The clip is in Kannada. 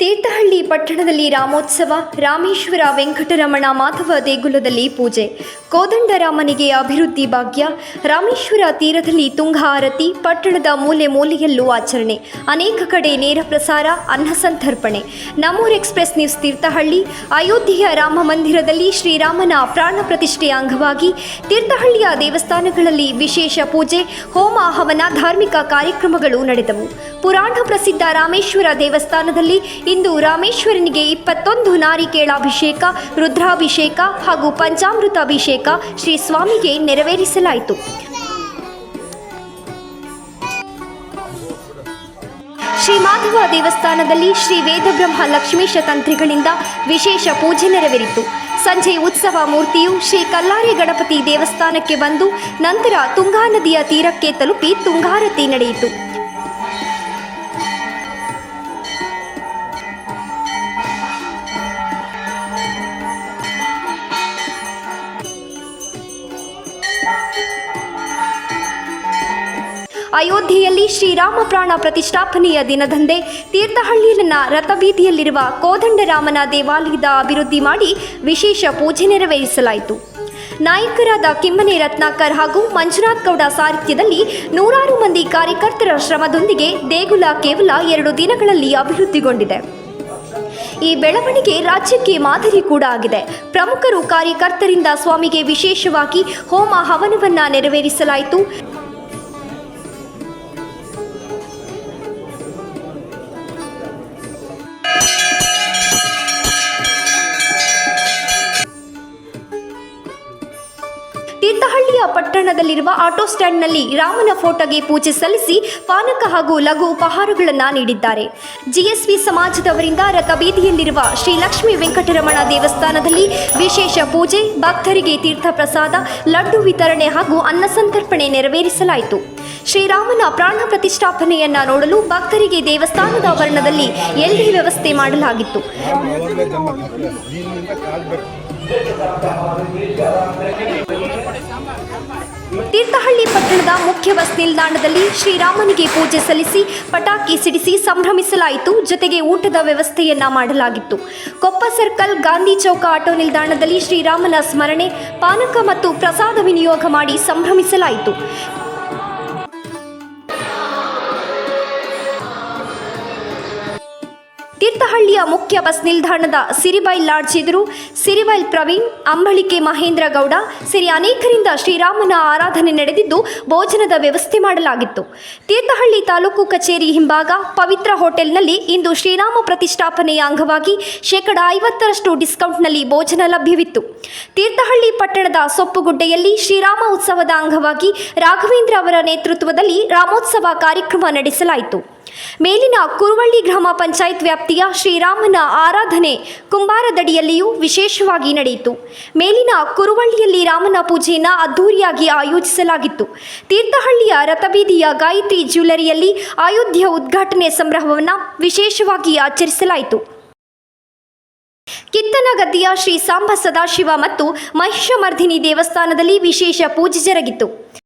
ತೀರ್ಥಹಳ್ಳಿ ಪಟ್ಟಣದಲ್ಲಿ ರಾಮೋತ್ಸವ ರಾಮೇಶ್ವರ ವೆಂಕಟರಮಣ ಮಾಧವ ದೇಗುಲದಲ್ಲಿ ಪೂಜೆ. ಕೋದಂಡರಾಮನಿಗೆ ಅಭಿವೃದ್ಧಿ ಭಾಗ್ಯ, ರಾಮೇಶ್ವರ ತೀರದಲ್ಲಿ ತುಂಗ ಆರತಿ, ಪಟ್ಟಣದ ಮೂಲೆ ಮೂಲೆಯಲ್ಲೂ ಆಚರಣೆ, ಅನೇಕ ಕಡೆ ನೇರ ಪ್ರಸಾರ, ಅನ್ನ ಸಂತರ್ಪಣೆ. ನಮೂರ್ ಎಕ್ಸ್ಪ್ರೆಸ್ ನ್ಯೂಸ್ ತೀರ್ಥಹಳ್ಳಿ, ಅಯೋಧ್ಯೆಯ ರಾಮ ಮಂದಿರದಲ್ಲಿ ಶ್ರೀರಾಮನ ಪ್ರಾಣ ಪ್ರತಿಷ್ಠೆಯ ಅಂಗವಾಗಿ ತೀರ್ಥಹಳ್ಳಿಯ ದೇವಸ್ಥಾನಗಳಲ್ಲಿ ವಿಶೇಷ ಪೂಜೆ, ಹೋಮ ಹವನ, ಧಾರ್ಮಿಕ ಕಾರ್ಯಕ್ರಮಗಳು ನಡೆದವು. ಪುರಾಣ ಪ್ರಸಿದ್ಧ ರಾಮೇಶ್ವರ ದೇವಸ್ಥಾನದಲ್ಲಿ ಇಂದು ರಾಮೇಶ್ವರನಿಗೆ ಇಪ್ಪತ್ತೊಂದು ನಾರಿಕೇಳಾಭಿಷೇಕ, ರುದ್ರಾಭಿಷೇಕ ಹಾಗೂ ಪಂಚಾಮೃತ ಅಭಿಷೇಕ ಶ್ರೀ ಸ್ವಾಮಿಗೆ ನೆರವೇರಿಸಲಾಯಿತು. ಶ್ರೀ ಮಾಧವ ದೇವಸ್ಥಾನದಲ್ಲಿ ಶ್ರೀ ವೇದಬ್ರಹ್ಮ ಲಕ್ಷ್ಮೀಶ ತಂತ್ರಿಗಳಿಂದ ವಿಶೇಷ ಪೂಜೆ ನೆರವೇರಿತು. ಸಂಜೆ ಉತ್ಸವ ಮೂರ್ತಿಯು ಶ್ರೀ ಕಲ್ಲಾರಿ ಗಣಪತಿ ದೇವಸ್ಥಾನಕ್ಕೆ ಬಂದು ನಂತರ ತುಂಗಾ ನದಿಯ ತೀರಕ್ಕೆ ತಲುಪಿ ತುಂಗಾರತಿ ನಡೆಯಿತು. ಅಯೋಧ್ಯೆಯಲ್ಲಿ ಶ್ರೀರಾಮ ಪ್ರಾಣ ಪ್ರತಿಷ್ಠಾಪನೆಯ ದಿನದಂದೇ ತೀರ್ಥಹಳ್ಳಿಯಲ್ಲಿನ ರಥಬೀದಿಯಲ್ಲಿರುವ ಕೋದಂಡರಾಮನ ದೇವಾಲಯದ ಅಭಿವೃದ್ಧಿ ಮಾಡಿ ವಿಶೇಷ ಪೂಜೆ ನೆರವೇರಿಸಲಾಯಿತು. ನಾಯಕರಾದ ಕಿಮ್ಮನೆ ರತ್ನಾಕರ್ ಹಾಗೂ ಮಂಜುನಾಥ್ ಗೌಡ ಸಾರಿತ್ಯದಲ್ಲಿ ನೂರಾರು ಮಂದಿ ಕಾರ್ಯಕರ್ತರ ಶ್ರಮದೊಂದಿಗೆ ದೇಗುಲ ಕೇವಲ ಎರಡು ದಿನಗಳಲ್ಲಿ ಅಭಿವೃದ್ಧಿಗೊಂಡಿದೆ. ಈ ಬೆಳವಣಿಗೆ ರಾಜ್ಯಕ್ಕೆ ಮಾದರಿ ಕೂಡ ಆಗಿದೆ. ಪ್ರಮುಖರು ಕಾರ್ಯಕರ್ತರಿಂದ ಸ್ವಾಮಿಗೆ ವಿಶೇಷವಾಗಿ ಹೋಮ ಹವನವನ್ನ ನೆರವೇರಿಸಲಾಯಿತು. ತೀರ್ಥಹಳ್ಳಿಯ ಪಟ್ಟಣದಲ್ಲಿರುವ ಆಟೋ ಸ್ಟ್ಯಾಂಡ್ನಲ್ಲಿ ರಾಮನ ಫೋಟೋಗೆ ಪೂಜೆ ಸಲ್ಲಿಸಿ ಪಾನಕ ಹಾಗೂ ಲಘು ಉಪಹಾರಗಳನ್ನು ನೀಡಿದ್ದಾರೆ. ಜಿಎಸ್ವಿ ಸಮಾಜದವರಿಂದ ರಥಬೀದಿಯಲ್ಲಿರುವ ಶ್ರೀ ಲಕ್ಷ್ಮೀ ವೆಂಕಟರಮಣ ದೇವಸ್ಥಾನದಲ್ಲಿ ವಿಶೇಷ ಪೂಜೆ, ಭಕ್ತರಿಗೆ ತೀರ್ಥ ಪ್ರಸಾದ, ಲಡ್ಡು ವಿತರಣೆ ಹಾಗೂ ಅನ್ನ ಸಂತರ್ಪಣೆ ನೆರವೇರಿಸಲಾಯಿತು. ಶ್ರೀರಾಮನ ಪ್ರಾಣ ಪ್ರತಿಷ್ಠಾಪನೆಯನ್ನ ನೋಡಲು ಭಕ್ತರಿಗೆ ದೇವಸ್ಥಾನದ ಆವರಣದಲ್ಲಿ ಎಲ್ಡಿ ವ್ಯವಸ್ಥೆ ಮಾಡಲಾಗಿತ್ತು. ತೀರ್ಥಹಳ್ಳಿ ಪಟ್ಟಣದ ಮುಖ್ಯ ಬಸ್ ನಿಲ್ದಾಣದಲ್ಲಿ ಶ್ರೀರಾಮನಿಗೆ ಪೂಜೆ ಸಲ್ಲಿಸಿ ಪಟಾಕಿ ಸಿಡಿಸಿ ಸಂಭ್ರಮಿಸಲಾಯಿತು. ಜೊತೆಗೆ ಊಟದ ವ್ಯವಸ್ಥೆಯನ್ನ ಮಾಡಲಾಗಿತ್ತು. ಕೊಪ್ಪ ಸರ್ಕಲ್ ಗಾಂಧಿ ಚೌಕ ಆಟೋ ನಿಲ್ದಾಣದಲ್ಲಿ ಶ್ರೀರಾಮನ ಸ್ಮರಣೆ, ಪಾನಕ ಮತ್ತು ಪ್ರಸಾದ ವಿನಿಯೋಗ ಮಾಡಿ ಸಂಭ್ರಮಿಸಲಾಯಿತು. ತೀರ್ಥಹಳ್ಳಿಯ ಮುಖ್ಯ ಬಸ್ ನಿಲ್ದಾಣದ ಸಿರಿಬೈಲ್ ಲಾಡ್ಜ್ ಎದುರು ಸಿರಿಬೈಲ್ ಪ್ರವೀಣ್, ಅಂಬಳಿಕೆ ಮಹೇಂದ್ರ ಗೌಡ ಸೇರಿ ಅನೇಕರಿಂದ ಶ್ರೀರಾಮನ ಆರಾಧನೆ ನಡೆದಿದ್ದು ಭೋಜನದ ವ್ಯವಸ್ಥೆ ಮಾಡಲಾಗಿತ್ತು. ತೀರ್ಥಹಳ್ಳಿ ತಾಲೂಕು ಕಚೇರಿ ಹಿಂಭಾಗ ಪವಿತ್ರ ಹೋಟೆಲ್ನಲ್ಲಿ ಇಂದು ಶ್ರೀರಾಮ ಪ್ರತಿಷ್ಠಾಪನೆಯ ಅಂಗವಾಗಿ ಶೇಕಡ ಐವತ್ತರಷ್ಟು ಡಿಸ್ಕೌಂಟ್ನಲ್ಲಿ ಭೋಜನ ಲಭ್ಯವಿತ್ತು. ತೀರ್ಥಹಳ್ಳಿ ಪಟ್ಟಣದ ಸೊಪ್ಪುಗುಡ್ಡೆಯಲ್ಲಿ ಶ್ರೀರಾಮ ಉತ್ಸವದ ಅಂಗವಾಗಿ ರಾಘವೇಂದ್ರ ಅವರ ನೇತೃತ್ವದಲ್ಲಿ ರಾಮೋತ್ಸವ ಕಾರ್ಯಕ್ರಮ ನಡೆಸಲಾಯಿತು. ಮೇಲಿನ ಕುರುವಳ್ಳಿ ಗ್ರಾಮ ಪಂಚಾಯತ್ ವ್ಯಾಪ್ತಿಯ ಶ್ರೀರಾಮನ ಆರಾಧನೆ ಕುಂಬಾರದಡಿಯಲ್ಲಿಯೂ ವಿಶೇಷವಾಗಿ ನಡೆಯಿತು. ಮೇಲಿನ ಕುರುವಳ್ಳಿಯಲ್ಲಿ ರಾಮನ ಪೂಜೆಯನ್ನು ಅದ್ಧೂರಿಯಾಗಿ ಆಯೋಜಿಸಲಾಗಿತ್ತು. ತೀರ್ಥಹಳ್ಳಿಯ ರಥಬೀದಿಯ ಗಾಯತ್ರಿ ಜ್ಯುವೆಲರಿಯಲ್ಲಿ ಅಯೋಧ್ಯೆ ಉದ್ಘಾಟನೆ ಸಂಭ್ರಮವನ್ನು ವಿಶೇಷವಾಗಿ ಆಚರಿಸಲಾಯಿತು. ಕಿತ್ತನಗದ್ದಿಯ ಶ್ರೀ ಸಾಂಬ ಸದಾಶಿವ ಮತ್ತು ಮಹಿಷಮರ್ಧಿನಿ ದೇವಸ್ಥಾನದಲ್ಲಿ ವಿಶೇಷ ಪೂಜೆ ಜರುಗಿತು.